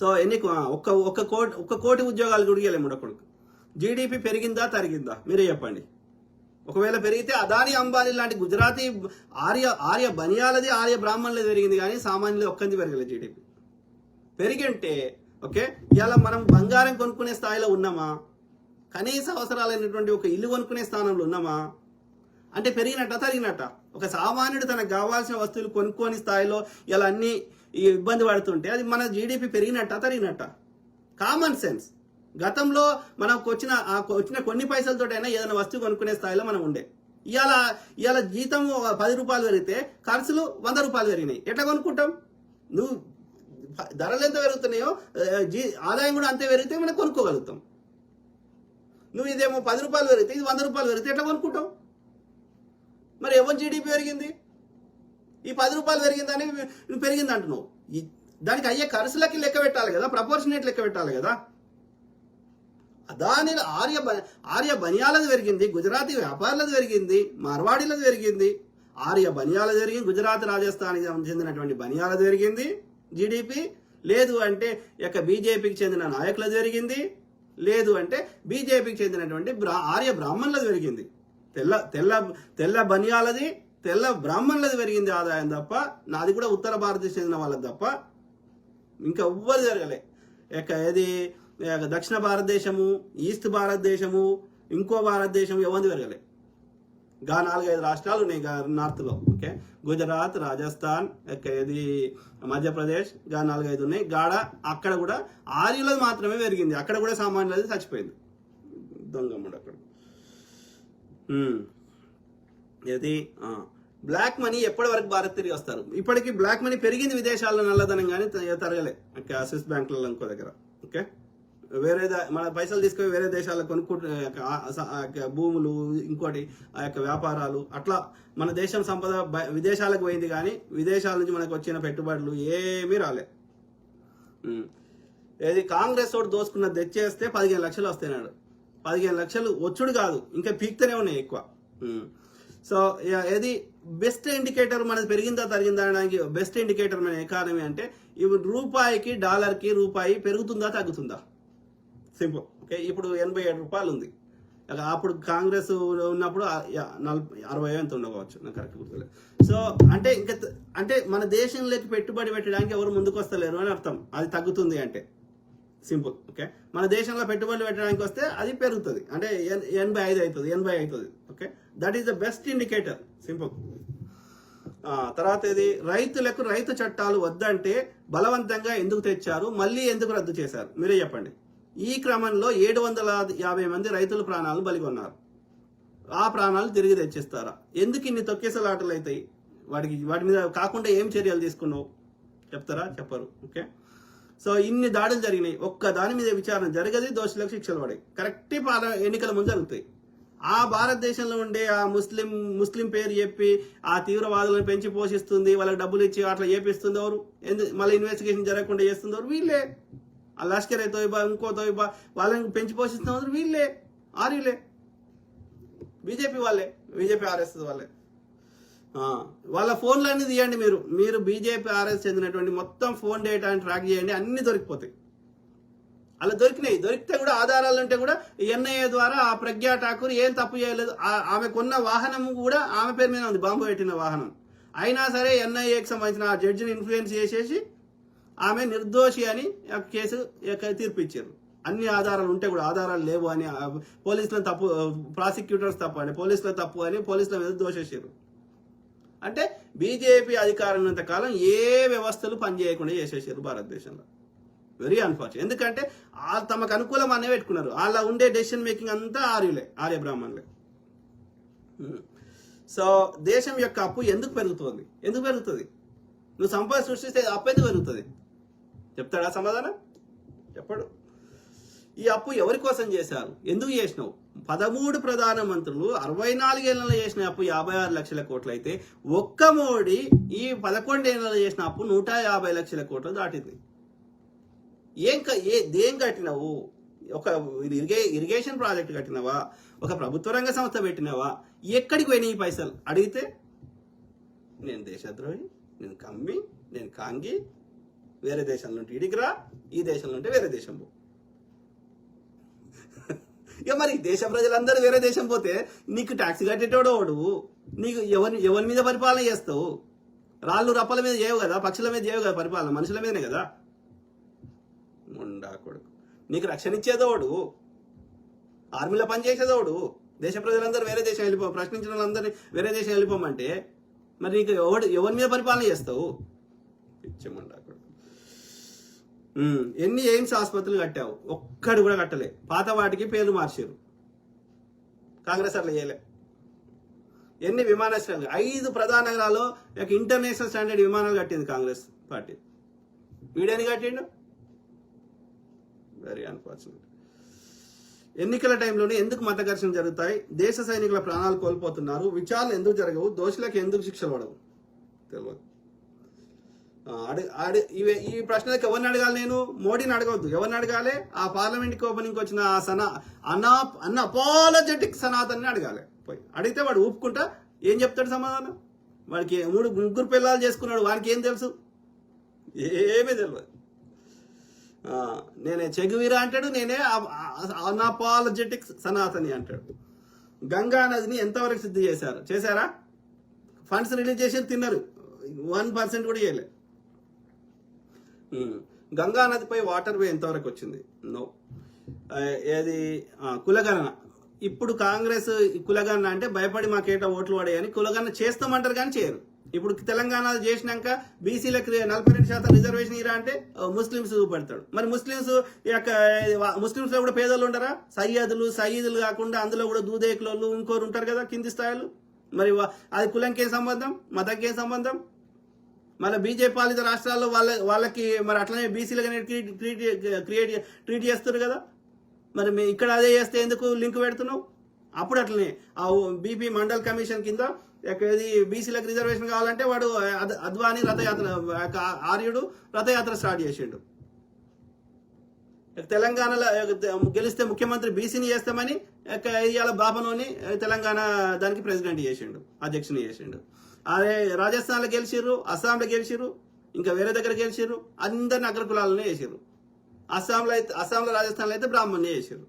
So ఎన్ని కో- ఒక్క ఒక్క కోటి ఒక్క కోటి ఉద్యోగాలు గుడిగలేము ఇవ్వలేము కొడుకు. జీడిపి పెరిగిందా తరిగిందా? మీరే చెప్పండి. ఒకవేళ పెరిగితే అదాని అంబానీ లాంటి గుజరాతీ ఆర్య ఆర్య బనియాలది ఆర్య బ్రాహ్మణులది పెరిగింది కానీ సామాన్యులు ఒక్కంది పెరగలేదు జీడిపి పెరిగింటే ఓకే ఇవాళ మనం బంగారం కొనుక్కునే స్థాయిలో ఉన్నామా? కనీస అవసరాలైనటువంటి ఒక ఇల్లు కొనుక్కునే స్థానంలో ఉన్నామా? అంటే పెరిగినట్ట తరిగినట్ట. ఒక సామాన్యుడు తనకు కావాల్సిన వస్తువులు కొనుక్కోని స్థాయిలో ఇలా అన్ని ఇబ్బంది పడుతుంటే అది మన జీడిపి పెరిగినట్ట తరిగినట్ట. కామన్ సెన్స్ గతంలో మనకు వచ్చిన ఆ వచ్చిన కొన్ని పైసలతోటైనా ఏదైనా వస్తువు కొనుక్కునే స్థాయిలో మనం ఉండే. ఇవాళ ఇవాళ జీతం పది రూపాయలు పెరిగితే ఖర్చులు వంద రూపాయలు పెరిగినాయి. ఎట్లా కొనుక్కుంటాం? నువ్వు ధరలు ఎంత పెరుగుతున్నాయో జీ ఆదాయం కూడా అంతే పెరిగితే మనం కొనుక్కోగలుగుతాం. నువ్వు ఇదేమో పది రూపాయలు పెరిగితే ఇది వంద రూపాయలు పెరిగితే ఎట్లా కొనుక్కుంటావు మరి ఎవరు జీడిపి పెరిగింది? ఈ పది రూపాయలు పెరిగిందని నువ్వు పెరిగింది అంటున్నావు ఈ- దానికి అయ్యే ఖర్చులకి లెక్క పెట్టాలి కదా ప్రపోర్షనేట్ లెక్క పెట్టాలి కదా. అదాని ఆర్య బ- ఆర్య బనియాలది పెరిగింది గుజరాతీ వ్యాపారులది పెరిగింది మార్వాడీలది పెరిగింది. ఆర్య బనియాలది పెరిగింది గుజరాత్ రాజస్థాన్ చెందినటువంటి బనియాలది పెరిగింది జీడిపి లేదు అంటే యొక్క బీజేపీకి చెందిన నాయకులది పెరిగింది లేదు అంటే బీజేపీకి చెందినటువంటి బ్రా ఆర్య బ్రాహ్మణులది పెరిగింది. తెల్ల తెల్ల తెల్ల బనియాలది తెల్ల బ్రాహ్మణులది పెరిగింది ఆదాయం తప్ప నాది కూడా ఉత్తర భారతదేశం చెందిన వాళ్ళది తప్ప ఇంకా ఎవ్వరు జరగలే. ఇక ఏది దక్షిణ భారతదేశము ఈస్ట్ భారతదేశము ఇంకో భారతదేశం ఎవరిది జరగలే గా నాలుగైదు రాష్ట్రాలు ఉన్నాయి నార్త్లో ఓకే? గుజరాత్ రాజస్థాన్ ఇక ఇది మధ్యప్రదేశ్గా నాలుగైదు ఉన్నాయి. గాడ అక్కడ కూడా ఆర్యులది మాత్రమే పెరిగింది. అక్కడ కూడా సామాన్యులది చచ్చిపోయింది. దొంగముడు అక్కడ ఏది? బ్లాక్ మనీ ఎప్పటి వరకు భారత్ తిరిగి వస్తారు? ఇప్పటికి బ్లాక్ మనీ పెరిగింది విదేశాల్లో నల్లధనం కానీ తరగలే. ఓకే స్విస్ బ్యాంకులలో ఇంకో దగ్గర. ఓకే? వేరే దా- మన పైసలు తీసుకొని వేరే దేశాల్లో కొనుక్కుంటు భూములు ఇంకోటి ఆ యొక్క వ్యాపారాలు అట్లా మన దేశం సంపద విదేశాలకు పోయింది కానీ విదేశాల నుంచి మనకు వచ్చిన పెట్టుబడులు ఏమీ రాలే. ఏది? కాంగ్రెస్ తోటి దోసుకున్న తెచ్చేస్తే పదిహేను లక్షలు వస్తున్నాడు పదిహేను లక్షలు వచ్చుడు కాదు. ఇంకా పీక్తూనే ఉన్నాయి ఎక్కువ. సో ఇక ఏది? బెస్ట్ ఇండికేటర్ మనది పెరిగిందా తరిగిందా అనడానికి బెస్ట్ ఇండికేటర్ మన ఎకానమీ అంటే ఇవి రూపాయికి డాలర్కి రూపాయి పెరుగుతుందా తగ్గుతుందా? సింపుల్. ఓకే? ఇప్పుడు ఎనభై ఏడు రూపాయలు ఉంది. అప్పుడు కాంగ్రెస్ ఉన్నప్పుడు నలభై అరవై ఎంత ఉండవచ్చు? నాకు కరెక్ట్ గుర్తులేదు. సో అంటే ఇంకా అంటే మన దేశంలోకి పెట్టుబడి పెట్టడానికి ఎవరు ముందుకు వస్తలేరు అని అర్థం. అది తగ్గుతుంది అంటే. Simple okay? మన దేశంలో పెట్టుబడులు పెట్టడానికి వస్తే అది పెరుగుతుంది. అంటే ఎనభై ఐదు అవుతుంది ఎనభై అవుతుంది okay? That is the best indicator simple తర్వాత ఇది రైతులకు రైతు చట్టాలు వద్దంటే బలవంతంగా ఎందుకు తెచ్చారు మళ్ళీ ఎందుకు రద్దు చేశారు? మీరే చెప్పండి. ఈ క్రమంలో ఏడు వందల యాభై మంది రైతుల ప్రాణాలు బలిగొన్నారు. ఆ ప్రాణాలు తిరిగి తెచ్చిస్తారా? ఎందుకు ఇన్ని తొక్కేసలాటలు అవుతాయి వాటికి వాటి మీద కాకుండా ఏం చర్యలు తీసుకున్నావు? చెప్తారా? చెప్పరు ఓకే? సో ఇన్ని దాడులు జరిగినాయి. ఒక్క దాని మీద విచారణ జరగదు దోషులకు శిక్షలు పడాయి కరెక్ట్ పాల ఎన్నికల ముందు జరుగుతాయి. ఆ భారతదేశంలో ఉండే ఆ ముస్లిం ముస్లిం పేరు చెప్పి ఆ తీవ్రవాదులను పెంచి పోషిస్తుంది వాళ్ళకి డబ్బులు ఇచ్చి అట్లా చేపిస్తుంది ఎవరు? ఎందు మళ్ళీ ఇన్వెస్టిగేషన్ జరగకుండా చేస్తుంది ఎవరు? వీళ్ళే. ఆ లష్కర్ ఏ తోయిబా ఇంకో తోయిబా వాళ్ళని పెంచి పోషిస్తున్న వీళ్ళే. ఆర్యులే. బీజేపీ వాళ్ళే. బీజేపీ ఆర్ఎస్ వాళ్ళే. వాళ్ళ ఫోన్లన్నీ తీయండి మీరు. మీరు బీజేపీ ఆర్ఎస్ చెందినటువంటి మొత్తం ఫోన్ డేటాని ట్రాక్ చేయండి. అన్ని దొరికిపోతాయి. అలా దొరికినాయి. దొరికితే కూడా ఆధారాలు ఉంటే కూడా ఎన్ఐఏ ద్వారా ఆ ప్రజ్ఞా ఠాకూర్ ఏం తప్పు చేయలేదు. ఆ- ఆమెకున్న వాహనం కూడా ఆమె పేరు మీద ఉంది. బాంబు పెట్టిన వాహనం. అయినా సరే ఎన్ఐఏకి సంబంధించిన ఆ జడ్జిని ఇన్ఫ్లుయెన్స్ చేసేసి ఆమె నిర్దోషి అని ఆ కేసు యొక్క తీర్పు ఇచ్చారు అన్ని ఆధారాలు ఉంటే కూడా ఆధారాలు లేవు అని ఆ పోలీసుల తప్పు ప్రాసిక్యూటర్స్ తప్పు అని పోలీసుల తప్పు అని పోలీసుల మీద దోషేసారు అంటే బీజేపీ అధికారం ఉన్నంత కాలం ఏ వ్యవస్థలు పనిచేయకుండా చేసేసారు భారతదేశంలో. వెరీ అన్ఫార్చునేట్ ఎందుకంటే వాళ్ళు తమకు అనుకూలం అనే పెట్టుకున్నారు. అలా ఉండే డెసిషన్ మేకింగ్ అంతా ఆర్యులే ఆర్య బ్రాహ్మణులే. Hmm. సో దేశం యొక్క అప్పు ఎందుకు పెరుగుతుంది? ఎందుకు పెరుగుతుంది? నువ్వు సంపద సృష్టిస్తే అప్పు ఎందుకు పెరుగుతుంది? చెప్తాడా సమాధానం? చెప్పడు. ఈ అప్పు ఎవరి కోసం చేశారు? ఎందుకు చేసినావు? పదమూడు ప్రధాన మంత్రులు అరవై నాలుగేళ్ళలో చేసిన అప్పు యాభై ఆరు లక్షల కోట్లు అయితే ఒక్క మోడీ ఈ పదకొండేళ్ళలో చేసిన అప్పు నూట యాభై లక్షల కోట్లు దాటింది. ఏం ఏ దేం కట్టినావు? ఒక ఇరిగే ఇరిగేషన్ ప్రాజెక్ట్ కట్టినవా? ఒక ప్రభుత్వ రంగ సంస్థ పెట్టినవా? ఎక్కడికి పోయినాయి ఈ పైసలు? అడిగితే నేను దేశద్రోహి నేను కమ్మి నేను కాంగి వేరే దేశంలో ఉంటే ఇడికి రా ఈ దేశంలో ఉంటే వేరే దేశం పో. ఇక మరి దేశ ప్రజలందరూ వేరే దేశం పోతే నీకు ట్యాక్సీ కట్టేటోడు వాడు నీకు ఎవరి ఎవరి మీద పరిపాలన చేస్తావు? రాళ్ళు రప్పల మీద చేయవు కదా పక్షుల మీద చేయవు కదా పరిపాలన మనుషుల మీదనే కదా? ముండా కొడుకు. నీకు రక్షణ ఇచ్చేదోడు ఆర్మీలో పనిచేసేదోడు దేశ ప్రజలందరూ వేరే దేశం వెళ్ళిపో ప్రశ్నించిన వాళ్ళందరినీ వేరే దేశం వెళ్ళిపోమంటే మరి నీకు ఎవడు ఎవరి మీద పరిపాలన చేస్తావు? పిచ్చమండా ఎన్ని ఎయిమ్స్ ఆసుపత్రులు కట్టావు? ఒక్కడు కూడా కట్టలే. పాత వాటికి పేర్లు మార్చారు. కాంగ్రెస్ అట్లా చేయలే. ఎన్ని విమానాశ్రయాలు? ఐదు ప్రధాన నగరాల్లో ఇంటర్నేషనల్ స్టాండర్డ్ విమానాలు కట్టింది కాంగ్రెస్ పార్టీ. వీడని కట్టిండు? వెరీ అన్ఫార్చునేట్ ఎన్నికల టైంలోనే ఎందుకు మత ఘర్షణ జరుగుతాయి? దేశ సైనికుల ప్రాణాలు కోల్పోతున్నారు. విచారణ ఎందుకు జరగవు? దోషులకు ఎందుకు శిక్షలు పడవు? తెలియదు. అడి- అడి- ఇవే- ఈ ప్రశ్నలకు ఎవరిని అడగాలి నేను? మోడీని అడగవద్దు. ఎవరిని అడగాలి? ఆ పార్లమెంట్కి ఓపెనింగ్ వచ్చిన ఆ సనా అన్నా అన్న అపాలజెటిక్ సనాతన్ని అడగాలి. పోయి అడిగితే వాడు ఊపుకుంటా ఏం చెప్తాడు సమాధానం? వాడికి మూడు ముగ్గురు పిల్లలు చేసుకున్నాడు వానికి ఏం తెలుసు? ఏమీ తెలియదు నేనే చెగువీరా అంటాడు నేనే అనాపాలజెటిక్ సనాతని అంటాడు. గంగా నదిని ఎంతవరకు సిద్ధి చేశారు? చేశారా? ఫండ్స్ రిలీజ్ చేసి తిన్నారు. వన్ పర్సెంట్ కూడా చేయలేదు గంగా నదిపై వాటర్ వే ఎంతవరకు వచ్చింది? నో. ఏది? కులగణన. ఇప్పుడు కాంగ్రెస్ ఈ కులగణన అంటే భయపడి మాకేట ఓట్లు పడేయని కులగణన చేస్తామంటారు కానీ చేయరు. ఇప్పుడు తెలంగాణ చేసినాక బీసీలకు నలభై రెండు శాతం రిజర్వేషన్ ఇరా అంటే ముస్లింస్ ముస్లిమ్స్ చూపెడతాడు మరి ముస్లిమ్స్ ఈ యొక్క ముస్లిమ్స్లో కూడా పేదలు ఉండరా సయ్యదులు సయ్యదులు కాకుండా అందులో కూడా దూదేకులు ఇంకోరు ఉంటారు కదా కింది స్థాయిలు. మరి అది కులంకేం సంబంధం? మతంకేం సంబంధం? మళ్ళీ బీజేపీ పాలిత రాష్ట్రాల్లో వాళ్ళ వాళ్ళకి మరి అట్లనే బీసీలుగానే ట్రీట్ ట్రీట్ క్రియేట్ ట్రీట్ చేస్తారు కదా? మరి మీ ఇక్కడ అదే చేస్తే ఎందుకు లింక్ పెడుతున్నావు? అప్పుడు అట్లనే. ఆ బీపీ మండల్ కమిషన్ కింద ఇది బీసీలకు రిజర్వేషన్ కావాలంటే వాడు అద్- రథయాత్ర ఆర్యుడు రథయాత్ర స్టార్ట్ చేసిండు. తెలంగాణలో గెలిస్తే ముఖ్యమంత్రి బీసీని చేస్తామని ఇవాళ బాబనోని తెలంగాణ దానికి ప్రెసిడెంట్ చేసిండు అధ్యక్షుని చేసిండు. అదే రాజస్థాన్లో గెలిచిర్రు అస్సాంలో గెలిచిర్రు ఇంకా వేరే దగ్గర గెలిచిర్రు అందరిని అగ్రకులాలనే వేసారు అస్సాంలో అయితే అస్సాంలో రాజస్థాన్లో అయితే బ్రాహ్మణ్ణి వేసారు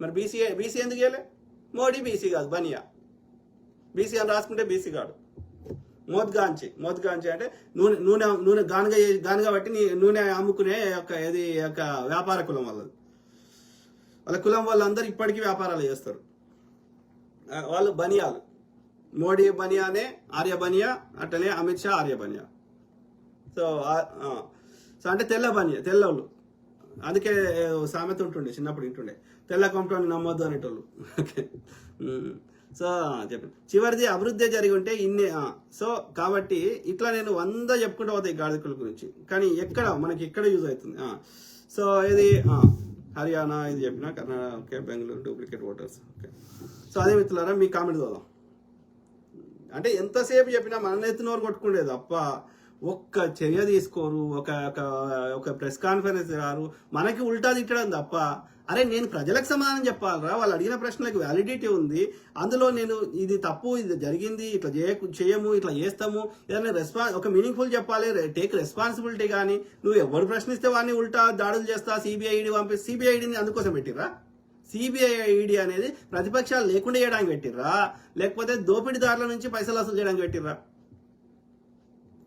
మరి బీసీ బీసీ ఎందుకు చేయలే? మోడీ బీసీ కాదు బనియా. బీసీ అని రాసుకుంటే బీసీ కాడు మోద్గాంచి మోద్గాంచి అంటే నూనె నూనె నూనె గానుగా గానుగా బట్టి నూనె అమ్ముకునే యొక్క ఇది యొక్క వ్యాపార కులం వాళ్ళది. వాళ్ళ కులం వాళ్ళందరూ ఇప్పటికీ వ్యాపారాలు చేస్తారు. వాళ్ళు బనియాలు. మోడీ బనియానే ఆర్య బనియా అట్లనే అమిత్ షా ఆర్య బనియా. సో సో అంటే తెల్ల బనియా తెల్లవాళ్ళు అందుకే సామెత ఉంటుండే చిన్నప్పుడు ఇంటుండే తెల్ల కొంటోని నమ్మొద్దు అనేటోళ్ళు. ఓకే. సో చెప్పండి. చివరిది అభివృద్ధి జరిగి ఉంటే ఇన్ని సో కాబట్టి ఇట్లా నేను వంద చెప్పుకుంటూ పోతాయి గాడిదకుల గురించి. కానీ ఎక్కడ మనకి ఎక్కడ యూజ్ అవుతుంది సో ఇది హర్యానా ఇది చెప్పిన Karnataka okay Bengaluru duplicate voters okay. So అదే మిత్రులారా మీ కామెంట్ చూద్దాం. అంటే ఎంతసేపు చెప్పినా మన ఎత్తునోరు కొట్టుకుండే తప్ప ఒక్క చర్య తీసుకోరు ఒక ఒక ఒక ప్రెస్ కాన్ఫరెన్స్ రారు మనకి ఉల్టా తిట్టడం తప్ప. అరే నేను ప్రజలకు సమాధానం చెప్పాలరా వాళ్ళు అడిగిన ప్రశ్నలకు వ్యాలిడిటీ ఉంది అందులో నేను ఇది తప్పు ఇది జరిగింది ఇట్లా చేయ చేయము ఇట్లా చేస్తాము ఏదైనా రెస్పాన్స్ ఒక మీనింగ్ఫుల్ చెప్పాలి టేక్ రెస్పాన్సిబిలిటీ కానీ నువ్వు ఎవరు ప్రశ్నిస్తే వాడిని ఉల్టా దాడులు చేస్తా సిబిఐడి పంపి సిబిఐడిని అందుకోసం పెట్టిరా సిబిఐ ఈడీ అనేది ప్రతిపక్షాలు లేకుండా చేయడానికి పెట్టిర్రా? లేకపోతే దోపిడీదారుల నుంచి పైసలు వసూలు చేయడానికి పెట్టిర్రా?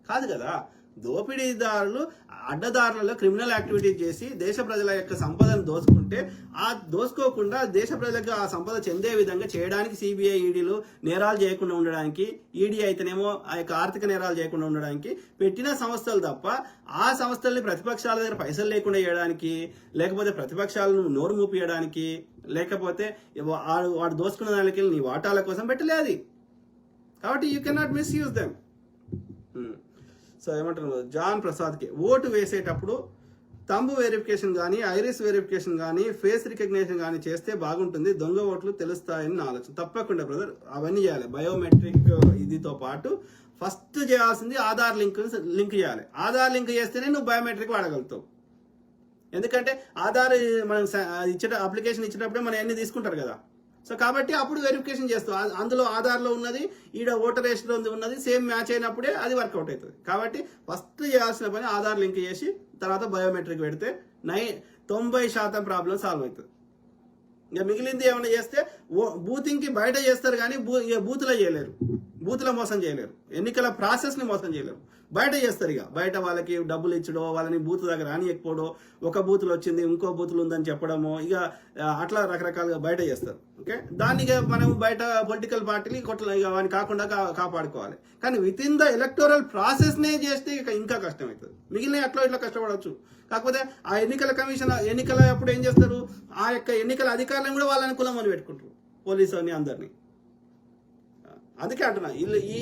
కాదు కదా. దోపిడీదారులు అడ్డదారులలో క్రిమినల్ యాక్టివిటీ చేసి దేశ ప్రజల యొక్క సంపదను దోచుకుంటే ఆ దోచుకోకుండా దేశ ప్రజలకు ఆ సంపద చెందే విధంగా చేయడానికి సిబిఐ ఈడీలు నేరాలు చేయకుండా ఉండడానికి ఈడీ అయితేనేమో ఆ యొక్క ఆర్థిక నేరాలు చేయకుండా ఉండడానికి పెట్టిన సంస్థలు తప్ప ఆ సంస్థల్ని ప్రతిపక్షాల దగ్గర పైసలు లేకుండా చేయడానికి లేకపోతే ప్రతిపక్షాలను నోరు మూపియడానికి లేకపోతే వాడు వాడు దోచుకున్న దానికి నీ వాటాల కోసం పెట్టలే అది. కాబట్టి you cannot misuse them so ఏమంటారు? జాన్ ప్రసాద్కి ఓటు వేసేటప్పుడు తంబు వెరిఫికేషన్ కానీ ఐరిస్ వెరిఫికేషన్ కానీ ఫేస్ రికగ్నేషన్ కానీ చేస్తే బాగుంటుంది. దొంగ ఓట్లు తెలుస్తాయని నా ఆలోచన. తప్పకుండా బ్రదర్ అవన్నీ చేయాలి. బయోమెట్రిక్ uh, ఇదితో పాటు ఫస్ట్ చేయాల్సింది ఆధార్ లింక్ లింక్ చేయాలి. ఆధార్ లింక్ చేస్తేనే నువ్వు బయోమెట్రిక్ వాడగలుగుతావు. ఎందుకంటే ఆధార్ మనం స- ఇచ్చేట అప్లికేషన్ ఇచ్చేటప్పుడే మనం అన్ని తీసుకుంటారు కదా. సో కాబట్టి అప్పుడు వెరిఫికేషన్ చేస్తాం అందులో ఆధార్లో ఉన్నది ఈడ ఓటర్ రేషన్ ఉన్నది సేమ్ మ్యాచ్ అయినప్పుడే అది వర్కౌట్ అవుతుంది. కాబట్టి ఫస్ట్ చేయాల్సిన పని ఆధార్ లింక్ చేసి తర్వాత బయోమెట్రిక్ పెడితే నై తొంభై శాతం ప్రాబ్లం సాల్వ్ అవుతుంది. ఇక మిగిలింది ఏమైనా చేస్తే బూతింగ్కి బయట చేస్తారు కానీ బూ ఇక బూత్లో చేయలేరు. బూతుల మోసం చేయలేరు. ఎన్నికల ప్రాసెస్ని మోసం చేయలేరు. బయట చేస్తారు ఇక. బయట వాళ్ళకి డబ్బులు ఇచ్చడో వాళ్ళని బూత్ దగ్గర రానియకపోవడో ఒక బూతులు వచ్చింది ఇంకో బూతులు ఉందని చెప్పడమో ఇక అట్లా రకరకాలుగా బయట చేస్తారు. ఓకే? దాన్ని మనం బయట పొలిటికల్ పార్టీని కొట్ల ఇక వాడిని కాకుండా కా- కాపాడుకోవాలి. కానీ విత్ ఇన్ ద ఎలక్టోరల్ ప్రాసెస్నే చేస్తే ఇక ఇంకా కష్టం అవుతుంది మిగిలిన అట్లా ఇట్లా కష్టపడవచ్చు. కాకపోతే ఆ ఎన్నికల కమిషన్ ఎన్నికల అప్పుడు ఏం చేస్తారు? ఆ యొక్క ఎన్నికల అధికారులను కూడా వాళ్ళని కులం అని పెట్టుకుంటారు. పోలీసు అని అందరినీ. అందుకే అంటున్నా వీళ్ళు ఈ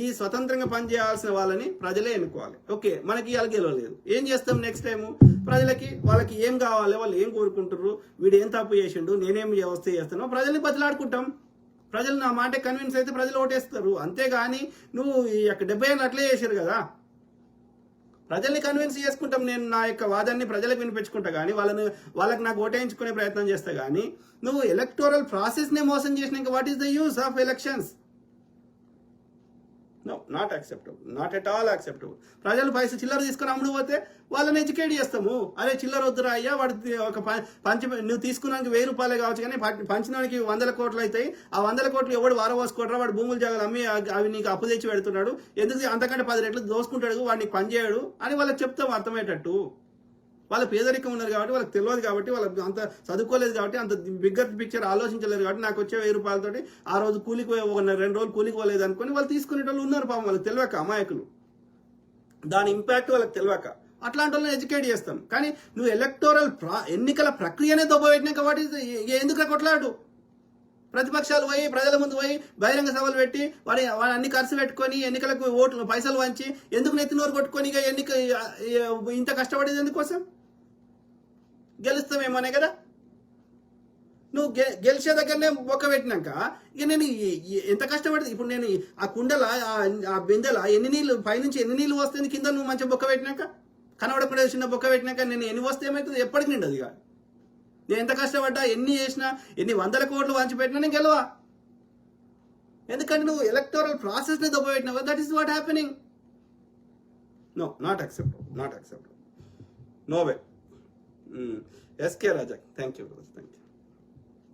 ఈ స్వతంత్రంగా పనిచేయాల్సిన వాళ్ళని ప్రజలే ఎన్నుకోవాలి. ఓకే మనకి వాళ్ళకి గెలవలేదు. ఏం చేస్తాం నెక్స్ట్ టైం ప్రజలకి వాళ్ళకి ఏం కావాలి వాళ్ళు ఏం కోరుకుంటారు వీడు ఏం తప్పు చేసిండు నేనేం వ్యవస్థ చేస్తానో ప్రజల్ని బతిలాడుకుంటాం. ప్రజలు నా మాట కన్విన్స్ అయితే ప్రజలు ఓటేస్తారు. అంతేగాని నువ్వు ఈ యొక్క డెబ్బై ఏళ్ళు అట్లే చేశారు కదా. ప్రజల్ని కన్విన్స్ చేసుకుంటాం నేను నా యొక్క వాదాన్ని ప్రజలకు వినిపించుకుంటా కానీ వాళ్ళని వాళ్ళకి నాకు ఓటేయించుకునే ప్రయత్నం చేస్తా కానీ నువ్వు ఎలక్టోరల్ ప్రాసెస్నే మోసం చేసినాక what is the use of elections no not acceptable not at all acceptable ప్రజలు పైసలు చిల్లర తీసుకుని అమ్ముడు పోతే వాళ్ళని ఎడ్యుకేట్ చేస్తాము. అరే చిల్లర వద్దురా అయ్యా వాడు ఒక పంచి నువ్వు తీసుకున్నానికి వెయ్యి రూపాయలే కావచ్చు కానీ పంచడానికి పంచినానికి వందల కోట్లు అవుతాయి. ఆ వందల కోట్లు ఎవడు వారవోసుకోవడం వాడు భూములు జాగాలు అమ్మి అవి- అవి నీకు అప్పు తెచ్చి పెడుతున్నాడు. ఎందుకు అంతకంటే పది రెట్లు దోసుకుంటాడు వాడిని పని చేయడు అని వాళ్ళకి చెప్తాం అర్థమయ్యేటట్టు. వాళ్ళ పేదరికం ఉన్నారు కాబట్టి వాళ్ళకి తెలియదు కాబట్టి వాళ్ళకి అంత చదువుకోలేదు కాబట్టి అంత బిగ్గర్ పిక్చర్ ఆలోచించలేదు కాబట్టి నాకు వచ్చే వెయ్యి రూపాయలతోటి ఆ రోజు కూలికి పోయి రెండు రోజులు కూలికి పోలేదు అనుకుని వాళ్ళు తీసుకునే వాళ్ళు ఉన్నారు పాపం వాళ్ళకి తెలియక అమాయకులు. దాని ఇంపాక్ట్ వాళ్ళకి తెలియక. అట్లాంటి వాళ్ళని ఎడ్యుకేట్ చేస్తాం. కానీ నువ్వు ఎలక్టోరల్ ఎన్నికల ప్రక్రియనే దెబ్బపెట్టినా కాబట్టి ఎందుకు కొట్లాడు? ప్రతిపక్షాలు పోయి ప్రజల ముందు పోయి బహిరంగ సభలు పెట్టి వాడి వాడి అన్ని ఖర్చు పెట్టుకొని ఎన్నికలకు ఓట్లు పైసలు వంచి ఎందుకు నెత్తినోరు కొట్టుకొని ఇక ఎన్నిక ఇంత కష్టపడేది ఎందుకోసం? గెలుస్తామేమోనే కదా. నువ్వు గె గెలిచే దగ్గరనే బొక్క పెట్టినాక ఇక నేను ఎంత కష్టపడి ఇప్పుడు నేను ఆ కుండల ఆ- ఆ బిందెల ఎన్ని నీళ్ళు పైనుంచి ఎన్ని నీళ్ళు వస్తుంది కింద నువ్వు మంచిగా బొక్క పెట్టినాక? కనబడకుండా చిన్న బొక్క పెట్టినాక నేను ఎన్ని వస్తే ఏమవుతుంది ఎప్పటికి నిండదు ఇక. నేను ఎంత కష్టపడ్డా ఎన్ని చేసినా ఎన్ని వందల కోట్లు వంచి పెట్టినా నేను గెలవా? ఎందుకంటే నువ్వు ఎలక్టోరల్ ప్రాసెస్ని దెబ్బపెట్టినావు that is what happening no not accept not accept no way SK Raja thank you thank you